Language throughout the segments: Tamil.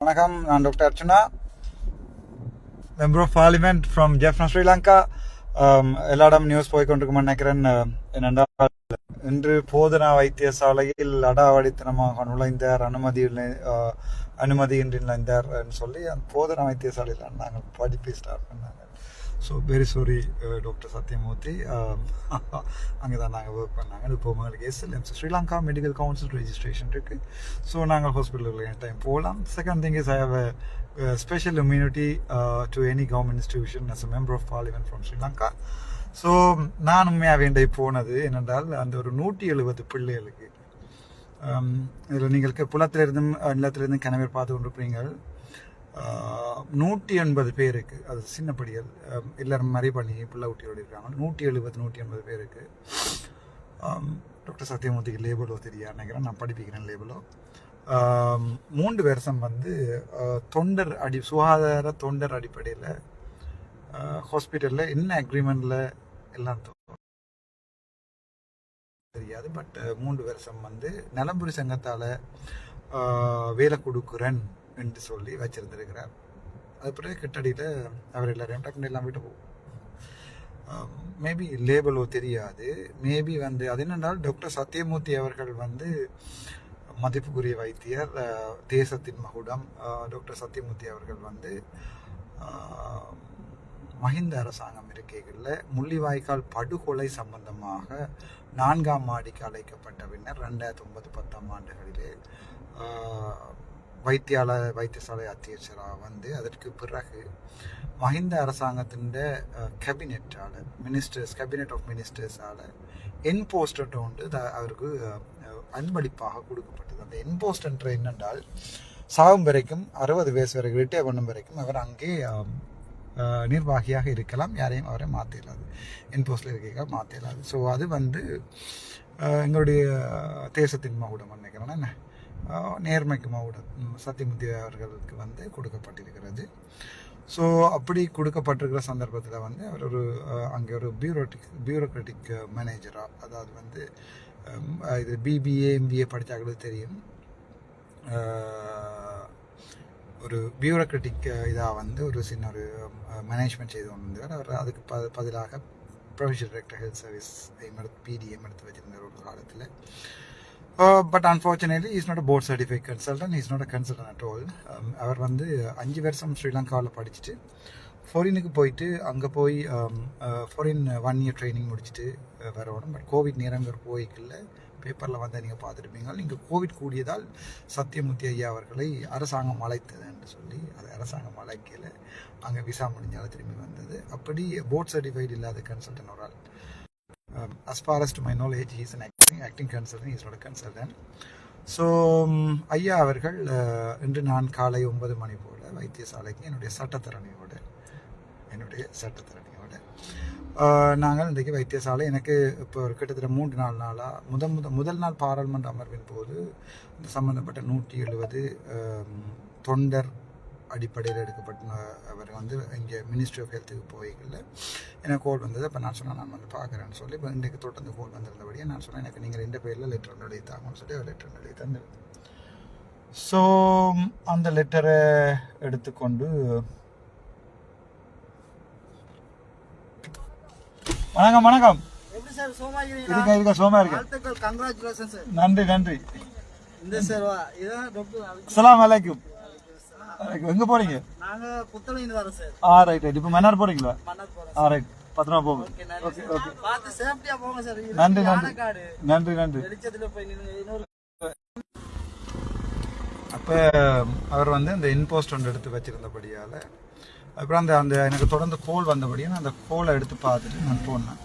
வணக்கம் நான் doctor Archana member of parliament from Jaffna Sri Lanka. எல்லா இடம் நியூஸ் போய் கொண்டிருக்குமா நினைக்கிறேன் என்னென்றால் இன்று போதனா வைத்தியசாலையில் அடாவடித்தனமாக நுழைந்தார் அனுமதி அனுமதியின்றி நுழைந்தார் சொல்லி அந்த போதனா வைத்தியசாலையில் நாங்கள் படிப்பை ஸ்டார்ட் பண்ணாங்க. So very sorry doctor Sathyamoorthy அங்கே தான் நாங்கள் ஒர்க் பண்ணாங்க. இப்போ உங்களுக்கு SLM Sri Lanka medical council registration இருக்குது ஸோ நாங்கள் ஹாஸ்பிட்டலுக்கு எனி டைம் போகலாம். Second thing is I have special immunity to any government institution as a member of parliament from Sri Lanka so நான் உண்மையாக வேண்டிய போனது என்னென்றால் அந்த ஒரு நூற்றி எழுபது பிள்ளைகளுக்கு um, இதில் நீங்கள் க- புலத்திலிருந்தும் நிலத்திலிருந்தும் கணவர் பார்த்து கொண்டிருப்பீங்கள் நூற்றி எண்பது பேருக்கு அது சின்ன படிகள் எல்லாரும் மறை பண்ணி பிள்ளை ஊட்டியோடு இருக்காங்க. நூற்றி எழுபது நூற்றி எண்பது பேருக்கு டாக்டர் சத்யமூர்த்திக்கு லேபிளோ தெரியா நினைக்கிறேன். நான் படிப்பிக்கிறேன் லேபிளோ மூன்று வருஷம் வந்து தொண்டர் அடி சுகாதார தொண்டர் அடிப்படையில் ஹாஸ்பிட்டலில் என்ன அக்ரிமெண்ட்டில் எல்லாம் தெரியாது. பட் மூன்று வருஷம் வந்து நலம்புரி சங்கத்தால் வேலை கொடுக்குறேன். என்று சொல்லி வச்சிருந்திருக்கிறார். அது பிறகு கிட்டடியில் அவர் எல்லாரையும் டக்குனு எல்லாம் விட்டு போகும். மேபி லேபிளோ தெரியாது. மேபி வந்து அது என்னென்றால் டாக்டர் சத்யமூர்த்தி அவர்கள் வந்து மதிப்புக்குரிய வைத்தியர் தேசத்தின் மகுடம் டாக்டர் சத்யமூர்த்தி அவர்கள் வந்து மஹிந்த அரசாங்கம் இருக்கைகளில் முள்ளிவாய்க்கால் படுகொலை சம்பந்தமாக நான்காம் மாடிக்கு அழைக்கப்பட்ட பின்னர் ரெண்டாயிரத்தி ஒன்பது பத்தாம் ஆண்டுகளிலே வைத்தியாலய வைத்தியால வைத்தியசாலை அத்தியட்சராக வந்து அதற்கு பிறகு மஹிந்த அரசாங்கத்தின் கேபினெட்டால் மினிஸ்டர்ஸ் கேபினெட் ஆஃப் மினிஸ்டர்ஸால் என்போஸ்டட் உண்டு. த- அவருக்கு அன்பளிப்பாக கொடுக்கப்பட்டது. அந்த என்போஸ்டன்ட் என்னென்றால் சாகும் வரைக்கும் அறுபது வயசு வரைக்கும் ரிட்டையர் பண்ணும் வரைக்கும் அவர் அங்கே நிர்வாகியாக இருக்கலாம். யாரையும் அவரை மாற்றலாது என்போஸ்டில் இருக்க மாற்றலாது ஸோ அது வந்து எங்களுடைய தேசத்தின் மகுடம் நினைக்கிறேன் என்ன? நேர்மைக்கு மாவட்டம் ம், சத்தியமூர்த்தி அவர்களுக்கு வந்து கொடுக்கப்பட்டிருக்கிறது. ஸோ அப்படி கொடுக்கப்பட்டிருக்கிற சந்தர்ப்பத்தில் வந்து அவர் ஒரு அங்கே ஒரு பியூரோட்டிக் பியூரோக்ராட்டிக் மேனேஜராக அதாவது வந்து இது பிபிஏ எம்பிஏ படித்தாக்களுக்கு தெரியும். ஒரு பியூரோக்ராட்டிக் இதாக வந்து ஒரு சின்ன ஒரு மேனேஜ்மெண்ட் செய்து கொண்டு அவர் அதுக்கு ப பதிலாக ப்ரொஃபஷனல் டைரக்டர் ஹெல்த் சர்வீஸ் எடுத்து பிடிஎம் எடுத்து வச்சிருந்தார் ஒரு காலத்தில். But unfortunately is not a board certified consultant is not a consultant at all அவர் வந்து uh, அஞ்சு வருஷம் ஸ்ரீலங்காவில் படிச்சுட்டு ஃபாரினுக்கு போயிட்டு அங்கே போய் ஃபாரின் ஒன் இயர் ட்ரைனிங் முடிச்சுட்டு uh, அஹ், வரணும் பட் கோவிட் நேரங்கிற போய்க்குள்ள பேப்பரில் வந்து நீங்கள் பார்த்துருப்பீங்க. நீங்கள் கோவிட் கூடியதால் சத்தியமூர்த்தி ஐயா அவர்களை அரசாங்கம் அழைத்தது என்று சொல்லி அது அரசாங்கம் அழைக்கல. அங்கே விசா முடிஞ்சாலும் திரும்பி வந்தது. அப்படி போர்ட் சர்டிஃபைடு இல்லாத கன்சல்டன் ஒரு ஆள் um, as far as to my knowledge, he is an acting, acting consultant, not a consultant. So um, ஐயா அவர்கள் uh, இன்று நான் காலை ஒன்பது மணி போல் வைத்தியசாலைக்கு என்னுடைய சட்டத்திறனையோடு என்னுடைய சட்டத்திறனையோடு uh, நாங்கள் இன்றைக்கு வைத்தியசாலை எனக்கு இப்போ ஒரு கிட்டத்தட்ட மூன்று நாலு நாளாக முதல் முத முதல் நாள் பாராளுமன்ற அமர்வின் போது இந்த நூற்றி எழுபது um, தொண்டர் அடிப்படையில் எடுக்கப்பட்ட அவர் வந்து இங்கே மினிஸ்ட்ரி ஆஃப் ஹெல்த்துக்கு போய்கல எனக்கு கோல் வந்தது. அப்போ நான் சொன்னேன் நான் வந்து பார்க்குறேன்னு சொல்லி. இப்போ இன்றைக்கு தொடர்ந்து கோல் வந்திருந்தபடியே நான் சொன்னேன் எனக்கு நீங்கள் ரெண்டு பேரில் லெட்டர் ஒன்று எழுதி தாங்கன்னு சொல்லி அவர் லெட்டர் ஒன்று எழுதி தந்து ஸோ அந்த லெட்டரை எடுத்துக்கொண்டு வணக்கம் வணக்கம். எப்படி சார்? சோமா இருக்க இருக்க சோமா இருக்கு நன்றி நன்றி. இந்த சார் இதான் அலைக்கும். வலைக்கும். எங்க போறீங்க? நாங்க புத்தளைந்து வரோம் சார். ஆ ரைட் ரைட் இப்போ மன்னார் போறீங்களா? மன்னர் போறோம் ஆ ரைட் பத்திரமா போங்க. Okay sir. சார். இது நன்றி நன்றி. நன்றி நன்றி. வெளிச்சத்துல போய் நின்னு இன்னொரு அப்போ அவர் வந்து அந்த இன்போஸ்ட் ஒன்று எடுத்து வச்சிருந்தபடியால் அப்புறம் அந்த அந்த எனக்கு தொடர்ந்து கோல் வந்தபடியாக நான் அந்த கோலை எடுத்து பார்த்துட்டு நான் போனேன்.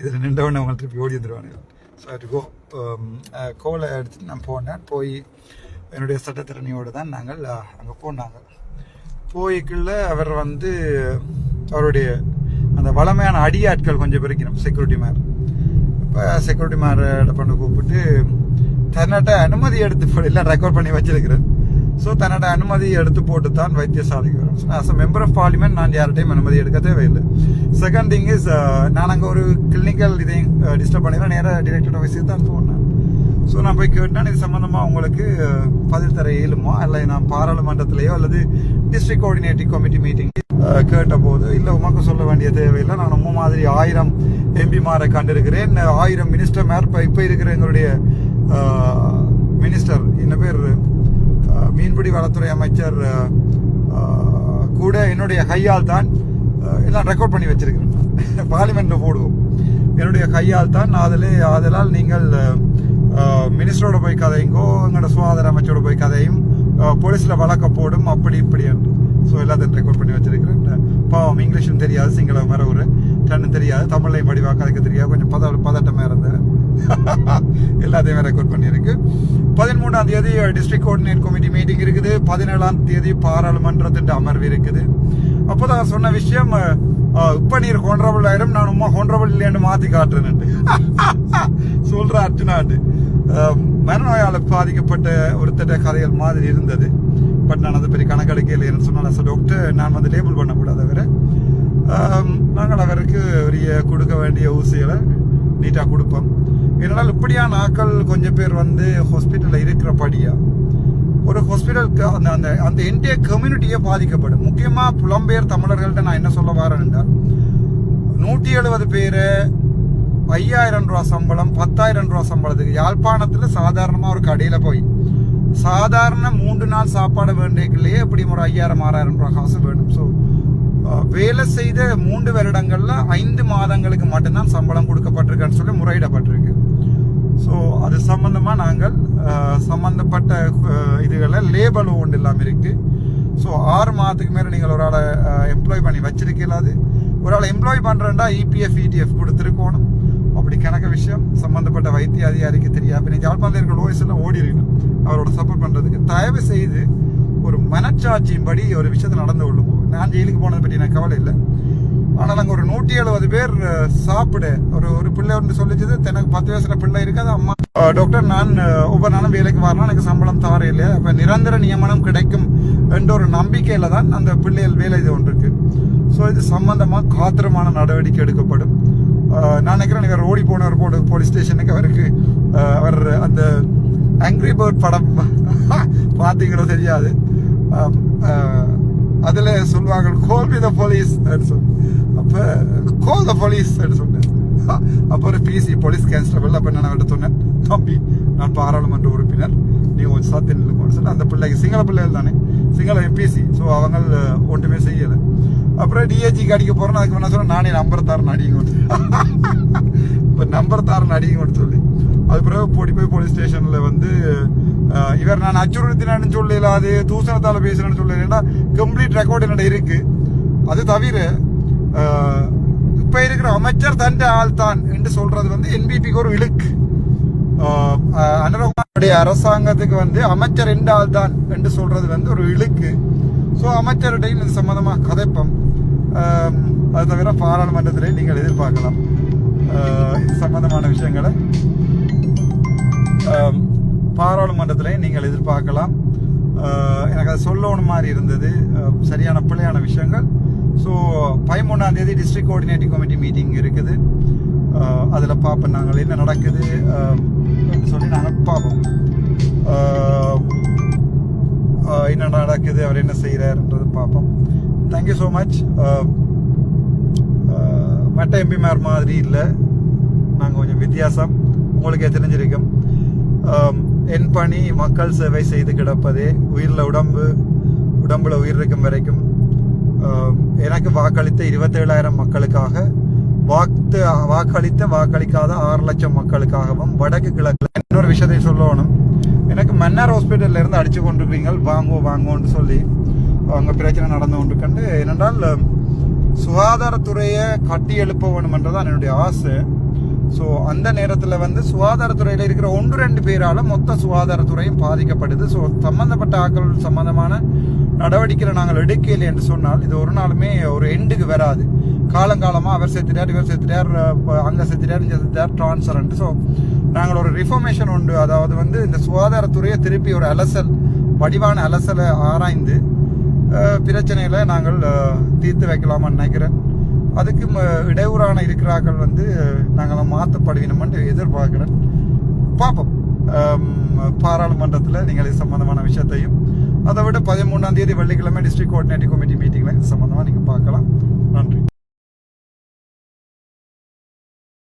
இதில் நின்றவொடனே அவங்க திருப்பி ஓடி வந்துடுவாங்க ஸோ கோ கோலை எடுத்துட்டு நான் போனேன். போய் என்னுடைய சட்டத்திறனையோடு தான் நாங்கள் அங்கே போனாங்க. போய்க்குள்ள அவர் வந்து அவருடைய அந்த வளமையான அடியாட்கள் கொஞ்சம் பிரிக்கணும் செக்யூரிட்டி மேர் இப்போ செக்யூரிட்டி மேரை பண்ண கூப்பிட்டு தன்னட்ட அனுமதி எடுத்து எல்லாம் ரெக்கார்ட் பண்ணி வச்சிருக்கிறேன். ஸோ தன்னோட அனுமதி எடுத்து போட்டு தான் வைத்தியசாலைக்கு வரும். As a member of parliament நான் யார்கிட்டையும் அனுமதி எடுக்க தேவையில்லை. செகண்ட் திங் இஸ் நான் அங்கே ஒரு கிளினிக்கல் இதையும் டிஸ்டர்ப் பண்ணிடுறேன். நேராக டிரெக்டர் ஆஃபீஸுக்கு தான் போனேன். ஸோ நான் போய் கேட்டேன் இது சம்மந்தமாக உங்களுக்கு பதில் தர இயலுமா? இல்லை நான் பாராளுமன்றத்திலேயோ அல்லது டிஸ்ட்ரிக்ட் கோஆர்டினேட்டிவ் கமிட்டி மீட்டிங் கேட்ட போது இல்லை உமக்கு சொல்ல வேண்டிய தேவையில்லை. நான் உம்ம மாதிரி ஆயிரம் எம்பிமாரை கண்டிருக்கிறேன். ஆயிரம் மினிஸ்டர் மேர் இப்போ இப்போ இருக்கிற எங்களுடைய மினிஸ்டர் என்ன பேர்? மீன்பிடி வளத்துறை அமைச்சர் கூட என்னுடைய கையால் தான் எல்லாம் ரெக்கார்ட் பண்ணி வச்சிருக்கிறேன். பார்லிமெண்ட்டில் போடுவோம். என்னுடைய கையால் தான் அதில் ஆதலால் நீங்கள் மினிஸ்டரோட போய் கதையுங்கோ எங்களோட சுகாதார அமைச்சரோட போய் கதையும் போலீஸில் வழக்க போடும் அப்படி இப்படி என்று. ஸோ எல்லாத்தையும் ரெக்கார்ட் பண்ணி வச்சிருக்கிறேன். பாவம் இங்கிலீஷும் தெரியாது சிங்களம் வேற ஒரு டன்னு தெரியாது தமிழையும் படிவாக கதைக்க தெரியாது கொஞ்சம் பத பதட்டமாக இருந்தேன் எல்லாத்தையுமே ரெக்கார்ட் பண்ணியிருக்கு. பதிமூணாம் தேதி டிஸ்ட்ரிக்ட் கோஆர்டினேட் கமிட்டி மீட்டிங் இருக்குது. பதினேழாம் தேதி பாராளுமன்றத்தின் அமர்வு இருக்குது. அப்போ தான் சொன்ன விஷயம் இப்ப நீர் ஹோன்ரபிள் ஆயிடும் நான் உமா ஹோன்ரபிள் இல்லைன்னு மாத்தி காட்டுறேன் சொல்ற அர்ஜுனாண்டு. மனநோயால் பாதிக்கப்பட்ட ஒருத்தட்ட கதைகள் மாதிரி இருந்தது. பட் நான் அதை பெரிய கணக்கெடுக்கல என்ன சொன்னால் டாக்டர் நான் வந்து லேபிள் பண்ணக்கூடாது அவரை. நாங்கள் அவருக்கு உரிய கொடுக்க வேண்டிய ஊசிகளை நீட்டாக கொடுப்போம். இதனால் இப்படியான ஆக்கள் கொஞ்சம் பேர் வந்து ஹாஸ்பிட்டலில் இருக்கிறபடியா ஒரு ஹாஸ்பிட்டலுக்கு அந்த அந்த அந்த என்டைய கம்யூனிட்டியே பாதிக்கப்படும். முக்கியமாக புலம்பெயர் தமிழர்கள்ட்ட நான் என்ன சொல்ல வரேன் என்றால் நூற்றி எழுபது பேர் ஐயாயிரம் ரூபா சம்பளம் பத்தாயிரம் ரூபா சம்பளத்துக்கு யாழ்ப்பாணத்தில் சாதாரணமாக ஒரு கடையில் போய் சாதாரண மூன்று நாள் சாப்பாடு வேண்டியக்குள்ளேயே எப்படி ஒரு ஐயாயிரம் ஆறாயிரம் ரூபா காசு வேணும் ஸோ வேலை செய்த மூன்று வருடங்களில் ஐந்து மாதங்களுக்கு மட்டும்தான் சம்பளம் கொடுக்கப்பட்டிருக்குன்னு சொல்லி முறையிடப்பட்டிருக்கு. ஸோ அது மூலமாக நாங்கள் சம்மந்தப்பட்ட சம்பந்தப்பட்ட இதுகளை லேபலும் ஒன்று இல்லாமல் இருக்குது ஸோ ஆறு மாதத்துக்கு மேலே நீங்கள் ஒரு ஆளை எம்ப்ளாய் பண்ணி வச்சிருக்கீங்களா அது? ஒரு ஆளை எம்ப்ளாய் பண்ணுறேன்டா இபிஎஃப் இடிஎஃப் கொடுத்துருக்கோணும். அப்படி கணக்க விஷயம் சம்மந்தப்பட்ட வைத்திய அதிகாரிக்கு தெரியாது. நீங்கள் ஜாழ்ப்பாணத்தில் இருக்கிற லோயஸ் எல்லாம் ஓடி இருக்கணும் அவரோட சப்போர்ட் பண்ணுறதுக்கு தயவு செய்து ஒரு மனச்சாட்சியின்படி ஒரு விஷயத்தை நடந்து கொள்ளுங்க. நான் ஜெயிலுக்கு போனதை பற்றி எனக்கு கவலை இல்லை. ஆனால் நாங்கள் ஒரு நூற்றி எழுபது பேர் சாப்பிடு சாப்பிட. ஒரு ஒரு பிள்ளை ஒன்று சொல்லிச்சது எனக்கு பத்து வயசுல பிள்ளை இருக்காது அம்மா. டாக்டர் நான் ஒவ்வொரு நாளும் வேலைக்கு வரணும் எனக்கு சம்பளம் தவற இல்லையா அப்போ நிரந்தர நியமனம் கிடைக்கும் என்ற ஒரு நம்பிக்கையில் தான் அந்த பிள்ளைகள் வேலை இது ஒன்று இருக்கு. ஸோ இது சம்பந்தமாக காத்திரமான நடவடிக்கை எடுக்கப்படும். நான் நினைக்கிறேன் இவர் ஓடி போனவர் போடு போலீஸ் ஸ்டேஷனுக்கு அவருக்கு அவர் அந்த ஆங்கிரி பேர்ட் படம் பார்த்தீங்களோ தெரியாது. அதில் சொல்வாங்க சொல்லுவாங்க கோல் வி த போலீஸ் சொல்லி. அப்போ கோல் த போலீஸ் சொன்னேன். அப்போ ஒரு பிசி போலீஸ் கான்ஸ்டபிள் அப்போ நான் அவர்கிட்ட சொன்னேன். தம்பி நான் பாராளுமன்ற உறுப்பினர். நீ ஒரு சத்தியம் இல்லைன்னு சொல்லி அந்த பிள்ளைக்கு சிங்கள பிள்ளைகள் தானே. சிங்கள எம்பிசி ஸோ அவங்க ஒன்றுமே செய்யலை. அப்புறம் டிஏஜிக்கு அடிக்க போகிறேன்னு அதுக்கு என்ன சொன்னேன் நானே நம்பர் தாரன் அடிங்க இப்போ நம்பர் தாரன் அடிங்கன்னு சொல்லி. அது பிறகு போடி போய் போலீஸ் ஸ்டேஷனில் வந்து இவர் நான் அச்சுறுத்தினான்னு சொல்லல அது தூசணத்தால் பேசுறேன்னு சொல்லலைன்னா கம்ப்ளீட் ரெக்கார்டு என்னோட இருக்குது அது தவிர இப்ப இருக்கிற அமைச்சர் தண்ட ஆள் தான் என்று சொல்றது வந்து என்பிபிக்கு ஒரு இழுக்கு. அனுரகுமாருடைய அரசாங்கத்துக்கு வந்து அமைச்சர் எந்த ஆள் தான் என்று சொல்றது வந்து ஒரு இழுக்கு. ஸோ அமைச்சருடையும் இது சம்மந்தமாக கதைப்பம். அது தவிர பாராளுமன்றத்திலே நீங்கள் எதிர்பார்க்கலாம். இது சம்பந்தமான விஷயங்களை. பாராளுமன்றத்திலையும் பாராளுமன்றத்திலே நீங்கள் எதிர்பார்க்கலாம். எனக்கு அது சொல்லணும் மாதிரி இருந்தது சரியான பிள்ளையான விஷயங்கள். ஸோ பதிமூணாம் தேதி டிஸ்ட்ரிக்ட் கோஆர்டினேட்டிவ் கமிட்டி மீட்டிங் இருக்குது. Uh, அதில் பார்ப்போம் நாங்கள் என்ன நடக்குது um, அப்படின்னு சொல்லி நாங்கள் பார்ப்போம். Uh, uh, என்ன நடக்குது அவர் என்ன செய்கிறாருன்றது பார்ப்போம். தேங்க்யூ ஸோ மச் மற்ற எம்பிமார் மாதிரி இல்லை. நாங்கள் கொஞ்சம் வித்தியாசம். உங்களுக்கே தெரிஞ்சிருக்கும். Um, என் பணி மக்கள் சேவை செய்து கிடப்பதே உயிரில் உடம்பு உடம்புல உயிர் இருக்கும் வரைக்கும். எனக்கு வாக்களித்த இருபத்தேழாயிரம் மக்களுக்காக வாக்கு வாக்களித்த வாக்களிக்காத ஆறு லட்சம் மக்களுக்காகவும் வடக்கு கிழக்கு இன்னொரு விஷயத்தை சொல்லணும். எனக்கு மன்னார் ஹாஸ்பிட்டலில் இருந்து அடிச்சு கொண்டிருக்கீங்க வாங்கோ வாங்கோன்னு சொல்லி அவங்க பிரச்சனை நடந்து கொண்டு கண்டு ஏனென்றால் சுகாதாரத்துறையை கட்டி எழுப்ப வேணும் என்னுடைய ஆசை. ஸோ அந்த நேரத்தில் வந்து சுகாதாரத்துறையில் இருக்கிற ஒன்று ரெண்டு பேரால மொத்த சுகாதாரத்துறையும் பாதிக்கப்படுது. ஸோ சம்மந்தப்பட்ட ஆக்கள் சம்மந்தமான நடவடிக்கைகளை நாங்கள் எடுக்கலை என்று சொன்னால் இது ஒரு நாளுமே ஒரு எண்டுக்கு வராது. காலங்காலமாக அவர் செத்துட்டார் இவர் செத்துட்டார் அங்கே செத்துட்டார் இங்கே செத்துட்டார் டிரான்ஸ்பரண்ட் ஸோ நாங்கள் ஒரு ரிஃபர்மேஷன் உண்டு. அதாவது வந்து இந்த சுகாதாரத்துறையை திருப்பி ஒரு அலசல் வடிவான அலசலை ஆராய்ந்து பிரச்சனைகளை நாங்கள் தீர்த்து வைக்கலாமான்னு நினைக்கிறேன். அதுக்கு ம- இடையூறான இருக்கிறார்கள் வந்து நாங்கள் மாற்றப்படுவினோம்னு எதிர்பார்க்கிறேன். பார்ப்போம். பாராளுமன்றத்தில் நீங்கள் இது சம்பந்தமான விஷயத்தையும் அதை விட பதிமூணாம் தேதி வெள்ளிக்கிழமை டிஸ்ட்ரிக்ட் கோஆர்டினேட்டிங் கமிட்டி மீட்டிங்கில் சம்மந்தமாக நீங்கள் பார்க்கலாம். நன்றி.